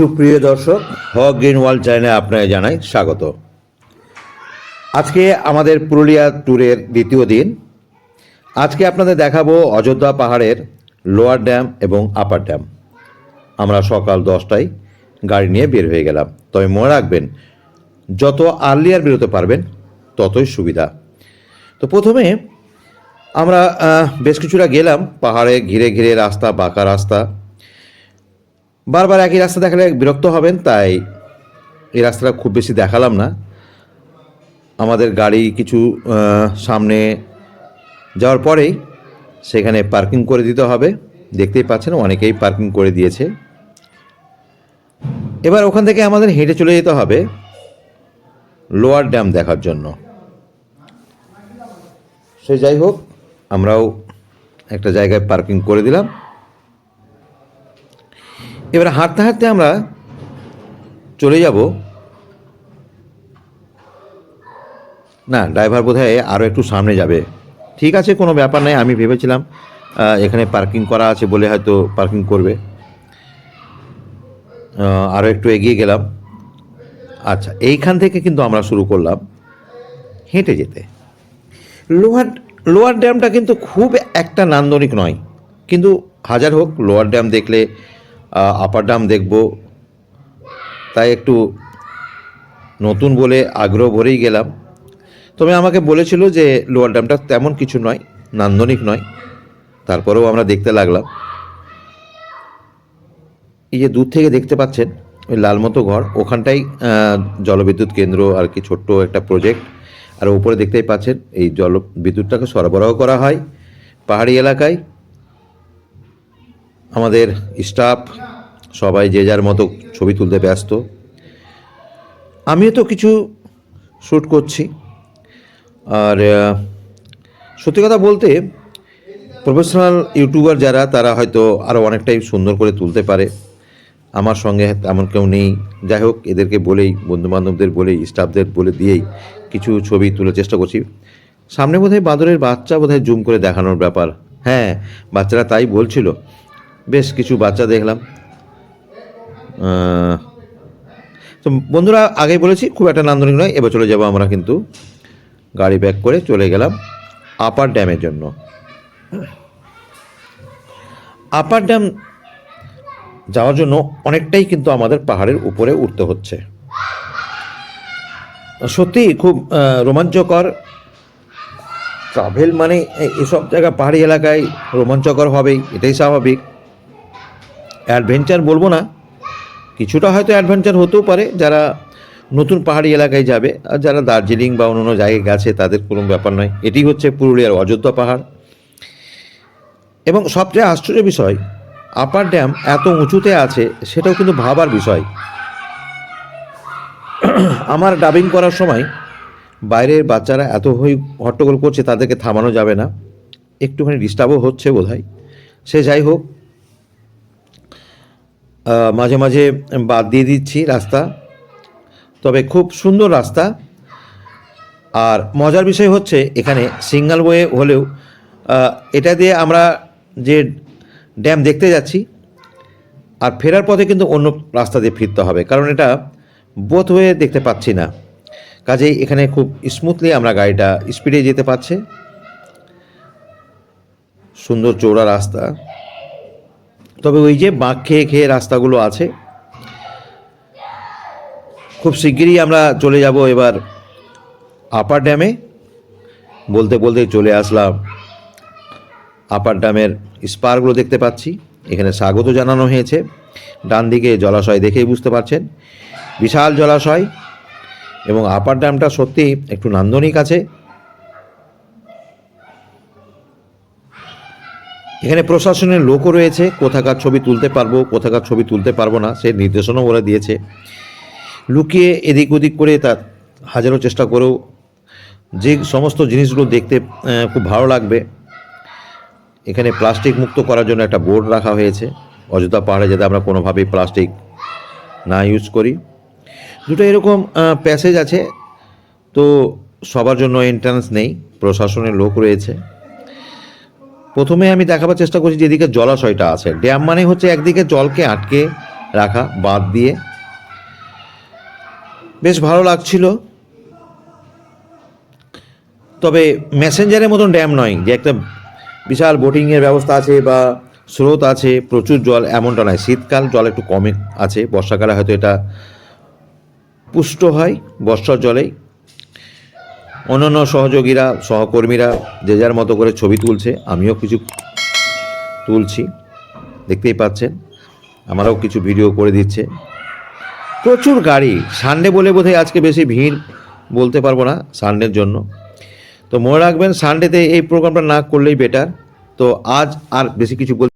সুপ্রিয় দর্শক হক green world চ্যানেলে আপনাকে জানাই স্বাগত। আজকে আমাদের পুরুলিয়া ট্যুরের দ্বিতীয় দিন। আজকে আপনাদের দেখাবো অযোধ্যা পাহাড়ের লোয়ার ড্যাম এবং আপার ড্যাম। আমরা সকাল দশটায় গাড়ি নিয়ে বের হয়ে গেলাম। তবে মনে রাখবেন যত আর্লিয়ার বেরোতে পারবেন ততই সুবিধা। তো প্রথমে আমরা বেশ কিছুটা গেলাম পাহাড়ে ঘিরে ঘিরে রাস্তা বাঁকা রাস্তা। বারবার একই রাস্তা দেখালে বিরক্ত হবেন, তাই এই রাস্তাটা খুব বেশি দেখালাম না। আমাদের গাড়ি কিছু সামনে যাওয়ার পরেই সেখানে পার্কিং করে দিতে হবে। দেখতেই পাচ্ছেন অনেকেই পার্কিং করে দিয়েছে। এবার ওখান থেকে আমাদের হেঁটে চলে যেতে হবে লোয়ার ড্যাম দেখার জন্য। সে যাই হোক, আমরাও একটা জায়গায় পার্কিং করে দিলাম। এবার হাঁটতে হাঁটতে আমরা চলে যাব। না, ড্রাইভার বোধহয় আরও একটু সামনে যাবে। ঠিক আছে, কোনো ব্যাপার নাই, আমি ভেবেছিলাম এখানে পার্কিং করা আছে বলে হয়তো পার্কিং করবে। আরও একটু এগিয়ে গেলাম। আচ্ছা এইখান থেকে কিন্তু আমরা শুরু করলাম হেঁটে যেতে। লোহার, লোয়ার ড্যামটা কিন্তু খুব একটা নান্দনিক নয়। কিন্তু হাজার হোক, লোয়ার ড্যাম দেখলে আপার ডাম দেখব। তাই একটু নতুন বলে আগ্রহ ভরেই গেলাম। তবে আমাকে বলেছিল যে লোয়ার ড্যামটা তেমন কিছু নয়, নান্দনিক নয়। তারপরেও আমরা দেখতে লাগলাম। এই যে দূর থেকে দেখতে পাচ্ছেন, ওই লাল মতো ঘর, ওখানটাই জলবিদ্যুৎ কেন্দ্র আর কি ছোট্ট একটা প্রজেক্ট আর উপরে দেখতেই পাচ্ছেন, এই জল বিদ্যুৎটাকে সরবরাহ করা হয় পাহাড়ি এলাকায়। আমাদের স্টাফ সবাই যে যার মতো ছবি তুলতে ব্যস্ত। আমিও তো কিছু শ্যুট করছি। আর সত্যি কথা বলতে প্রফেশনাল ইউটিউবার যারা, তারা হয়তো আরও অনেকটাই সুন্দর করে তুলতে পারে। আমার সঙ্গে তেমন কেউ নেই। যাই হোক, এদেরকে বলেই, বন্ধুবান্ধবদের বলেই, স্টাফদের বলে দিয়েই কিছু ছবি তোলার চেষ্টা করছি। সামনে বোধহয় বাঁদরের বাচ্চা বোধহয় জুম করে দেখানোর ব্যাপার। হ্যাঁ বাচ্চারা তাই বলছিল। বেশ কিছু বাচ্চা দেখলাম। তো বন্ধুরা, আগেই বলেছি, খুব একটা নান্দনিক নয়, এবার চলে যাব আমরা কিন্তু গাড়ি ব্যাক করে চলে গেলাম আপার ড্যামের জন্য। আপার ড্যাম যাওয়ার জন্য অনেকটাই কিন্তু আমাদের পাহাড়ের উপরে উঠতে হচ্ছে। সত্যি খুব রোমাঞ্চকর। ট্রাভেল মানে এসব জায়গা পাহাড়ি এলাকায় রোমাঞ্চকর হবেই, এটাই স্বাভাবিক। অ্যাডভেঞ্চার বলব না। কিছুটা হয়তো অ্যাডভেঞ্চার হতেও পারে। যারা নতুন পাহাড়ি এলাকায় যাবে, আর যারা দার্জিলিং বা অন্য জায়গায় গেছে, তাদের কোনো ব্যাপার নয়। এটি হচ্ছে পুরুলিয়ার অযোধ্যা পাহাড়। এবং সবচেয়ে আশ্চর্য বিষয় আপার ড্যাম এত উঁচুতে আছে, সেটাও কিন্তু ভাবার বিষয়। আমার ডাবিং করার সময় বাইরের বাচ্চারা এত হই হট্টগোল করছে, তাদেরকে থামানো যাবে না। একটুখানি ডিস্টার্বও হচ্ছে বোধহয়। সে যাই হোক মাঝে মাঝে বাদ দিয়ে দিচ্ছি রাস্তা। তবে খুব সুন্দর রাস্তা। আর মজার বিষয় হচ্ছে এখানে সিঙ্গেল ওয়ে হলেও এটা দিয়ে আমরা যে ড্যাম দেখতে যাচ্ছি, আর ফেরার পথে কিন্তু অন্য রাস্তা দিয়ে ফিরতে হবে, কারণ এটা বোথ হয়ে দেখতে পাচ্ছি না। কাজেই এখানে খুব স্মুথলি আমরা গাড়িটা স্পিডে যেতে পারছে। সুন্দর চৌড়া রাস্তা। তবে ওই যে বাঁক খেয়ে খেয়ে রাস্তাগুলো আছে, খুব শিগগিরই আমরা চলে যাব এবার আপার ড্যামে। বলতে বলতে চলে আসলাম আপার ড্যামের স্পারগুলো দেখতে পাচ্ছি, এখানে স্বাগত জানানো হয়েছে। ডান দিকে জলাশয় দেখেই বুঝতে পারছেন, বিশাল জলাশয় এবং আপার ড্যামটা সত্যি একটু নান্দনিক আছে। এখানে প্রশাসনের লোকও রয়েছে, কোথাকার ছবি তুলতে পারব, কোথাকার ছবি তুলতে পারব না সে নির্দেশনাও বলে দিয়েছে। লুকিয়ে এদিক ওদিক করে তার হাজারো চেষ্টা করেও যে সমস্ত জিনিসগুলো দেখতে খুব ভালো লাগবে, এখানে প্লাস্টিক মুক্ত করার জন্য একটা বোর্ড রাখা হয়েছে অযোধ্যা পাহাড়ে যাতে আমরা কোনোভাবেই প্লাস্টিক না ইউজ করি। দুটো এরকম প্যাসেজ আছে, তো সবার জন্য এন্ট্রান্স নেই, প্রশাসনের লোক রয়েছে। প্রথমে আমি দেখাবার চেষ্টা করছি যেদিকে জলাশয়টা আছে। ড্যাম মানে হচ্ছে একদিকে জলকে আটকে রাখা, বাদ দিয়ে। বেশ ভালো লাগছিল। তবে মেসেঞ্জারের মতন ড্যাম নয়, যে একটা বিশাল বোটিংয়ের ব্যবস্থা আছে বা স্রোত আছে, প্রচুর জল, এমনটা নয়। শীতকাল জল একটু কমে আছে, বর্ষাকালে হয়তো এটা পুষ্ট হয়, বর্ষার জলেই। অন্যান্য সহযোগীরা, সহকর্মীরা যে যার মতো করে ছবি তুলছে, আমিও কিছু তুলছি। দেখতেই পাচ্ছেন, আমারও কিছু ভিডিও করে দিচ্ছে। প্রচুর গাড়ি। সানডে বলে বোধহয় আজকে বেশি ভিড় বলতে পারব না সানডের জন্য। তো মনে রাখবেন, সানডেতে এই প্রোগ্রামটা না করলেই বেটার তো আজ আর বেশি কিছু বল